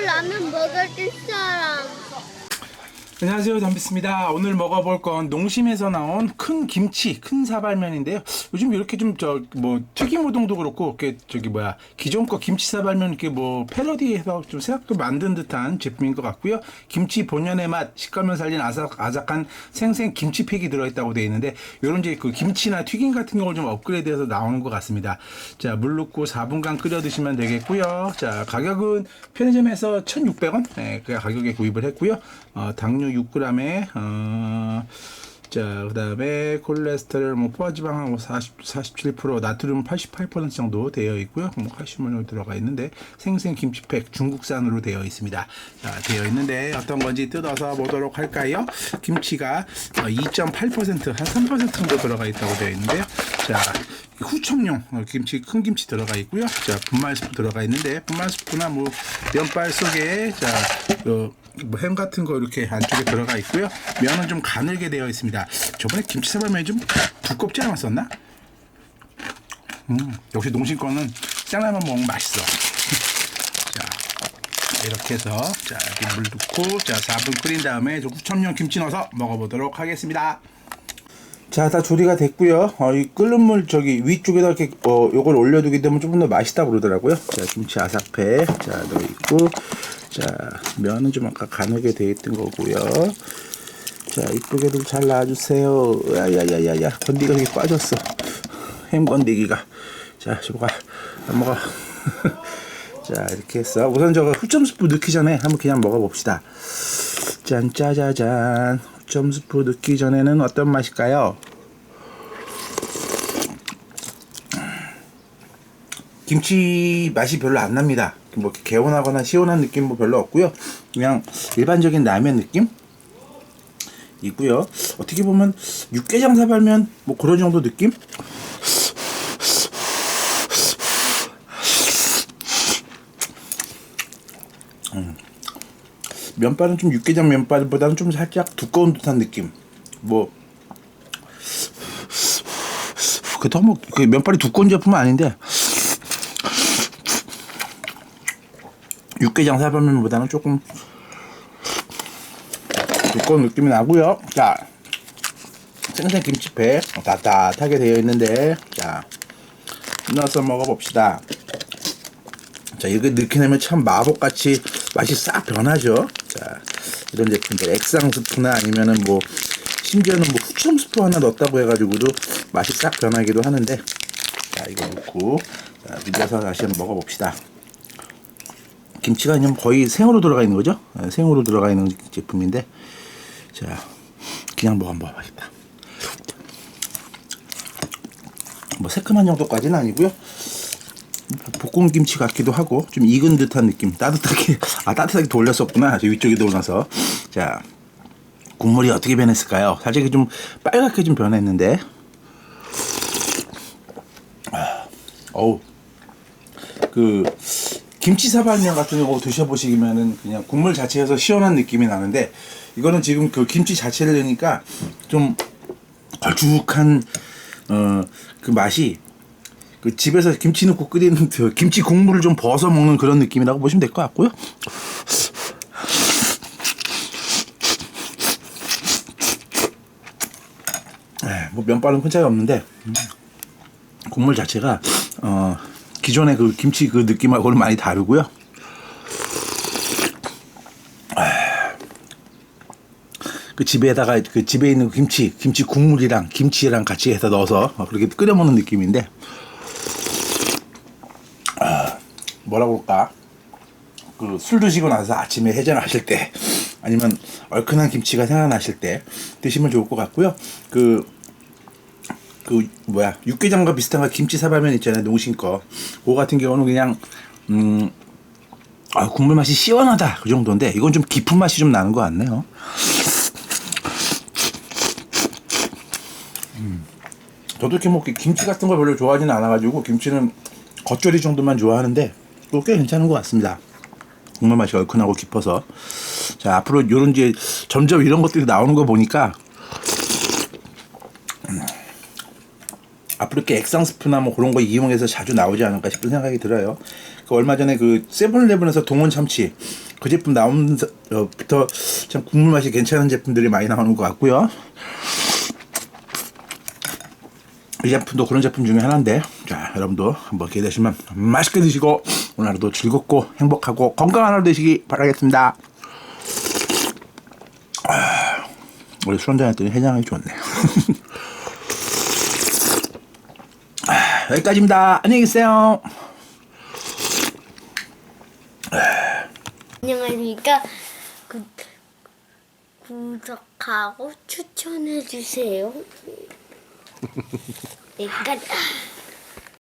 라면 먹을 사람. 안녕하세요. 덤비스입니다. 오늘 먹어볼 건 농심에서 나온 큰 김치 큰 사발면인데요. 요즘 이렇게 좀 저 뭐 튀김 우동도 그렇고 이렇게 저기 뭐야 기존 거 김치 사발면 이렇게 뭐 패러디해서 좀 생각도 만든 듯한 제품인 것 같고요. 김치 본연의 맛 식감을 살린 아삭, 아삭한 생생 김치팩이 들어있다고 되어 있는데 요런 이제 그 김치나 튀김 같은 경우를 좀 업그레이드해서 나오는 것 같습니다. 자물 넣고 4분간 끓여 드시면 되겠고요. 자 가격은 편의점에서 1,600원? 네, 그 가격에 구입을 했고요. 어, 당류 6g에 어, 자, 그다음에 콜레스테롤 뭐 포화지방 한 40, 47% 나트륨 88% 정도 되어 있고요. 뭐 칼슘을 들어가 있는데 생생 김치팩 중국산으로 되어 있습니다. 자, 되어 있는데 어떤 건지 뜯어서 보도록 할까요? 김치가 2.8%한 3% 정도 들어가 있다고 되어 있는데요. 자, 후첨용 어, 김치 큰 김치 들어가 있고요. 자, 분말 스프 들어가 있는데 분말 스프나 뭐 면발 속에 자, 그 뭐햄 같은 거 이렇게 안쪽에 들어가 있고요. 면은 좀 가늘게 되어 있습니다. 저번에 김치 사발면이 좀 두껍지 않았었나? 음, 역시 농심 거는 짱라면 먹으면 맛있어. 자, 이렇게 해서 자, 물 넣고 자, 4분 끓인 다음에 저 후첨용 김치 넣어서 먹어보도록 하겠습니다. 자, 다 조리가 됐고요. 어, 이 끓는 물 저기 위쪽에다 이렇게 어, 요걸 올려두게 되면 조금 더 맛있다 그러더라고요. 자, 김치 아삭패 자 넣어 있고, 자 면은 좀 아까 가늘게 돼 있던 거고요. 자, 이쁘게도 잘 놔주세요. 야야야야야, 건디가 여기 빠졌어. 햄 건디기가. 자, 저거 안 먹어. 자, 이렇게 해서 우선 저거 후점 스프 넣기 전에 한번 그냥 먹어봅시다. 짠 짜자잔. 후점 스프 넣기 전에는 어떤 맛일까요? 김치 맛이 별로 안 납니다. 뭐 개운하거나 시원한 느낌 뭐 별로 없고요. 그냥 일반적인 라면 느낌 이고요. 어떻게 보면 육개장 사발면 뭐 그런 정도 느낌? 면발은 좀 육개장 면발보다는 좀 살짝 두꺼운 듯한 느낌. 뭐 그렇다고 뭐그 면발이 두꺼운 제품은 아닌데 육개장 사발면보다는 조금 두꺼운 느낌이 나고요. 자, 생생 김치팩 따뜻하게 되어 있는데 자 넣어서 먹어봅시다. 자, 이거 넣게 되면 참 마법같이 맛이 싹 변하죠. 자, 이런 제품들 액상 스프나 아니면은 뭐 심지어는 뭐 후추 스프 하나 넣었다고 해가지고도 맛이 싹 변하기도 하는데 자, 이거 넣고 자, 비벼서 다시 한번 먹어봅시다. 김치가 그냥 거의 생으로 들어가 있는 거죠. 네, 생으로 들어가 있는 제품인데 자 그냥 뭐 한번 먹어봐야겠다. 뭐 새콤한 정도까지는 아니고요. 볶음 김치 같기도 하고 좀 익은 듯한 느낌. 따뜻하게 아 따뜻하게 돌렸었구나. 저 위쪽에 돌려서 자 국물이 어떻게 변했을까요? 살짝 좀 빨갛게 좀 변했는데. 아, 어우 그 김치 사발면 같은 경우 드셔보시면은 그냥 국물 자체에서 시원한 느낌이 나는데 이거는 지금 그 김치 자체를 넣으니까 좀 걸쭉한 어 그 맛이 그 집에서 김치 넣고 끓이는 그 김치 국물을 좀 벗어 먹는 그런 느낌이라고 보시면 될 것 같고요. 에, 뭐 면발은 큰 차이 없는데 음, 국물 자체가 어 기존의 그 김치 그 느낌하고는 많이 다르고요. 그 집에다가 그 집에 있는 김치 김치 국물이랑 김치랑 같이 해서 넣어서 그렇게 끓여 먹는 느낌인데 아, 뭐라고 그럴까 그 술 드시고 나서 아침에 해장하실 때 아니면 얼큰한 김치가 생각나실 때 드시면 좋을 것 같고요 그그 뭐야 육개장과 비슷한 거 김치 사발면 있잖아요 농심 거 그거 같은 경우는 그냥 음 아, 국물 맛이 시원하다 그 정도인데 이건 좀 깊은 맛이 좀 나는 것 같네요. 음. 저도 이렇게 뭐 김치 같은 걸 별로 좋아하지는 않아가지고 김치는 겉절이 정도만 좋아하는데 또 꽤 괜찮은 것 같습니다. 국물 맛이 얼큰하고 깊어서 자 앞으로 이런 이제 점점 이런 것들이 나오는 거 보니까 앞으로 이렇게 액상 스프나 뭐 그런 거 이용해서 자주 나오지 않을까 싶은 생각이 들어요. 그 얼마 전에 그 세븐일레븐에서 동원 참치 그 제품 나오면서부터 참 국물 맛이 괜찮은 제품들이 많이 나오는 것 같고요. 이 제품도 그런 제품 중에 하나인데 자 여러분도 한번 기회 되시면 맛있게 드시고 오늘 하루도 즐겁고 행복하고 건강한 하루 되시기 바라겠습니다. 아, 원래 술 한잔 했더니 해장하기 좋네. 아, 여기까지입니다. 안녕히 계세요. 안녕하십니까. 구, 구독하고 추천해주세요. 여기까지.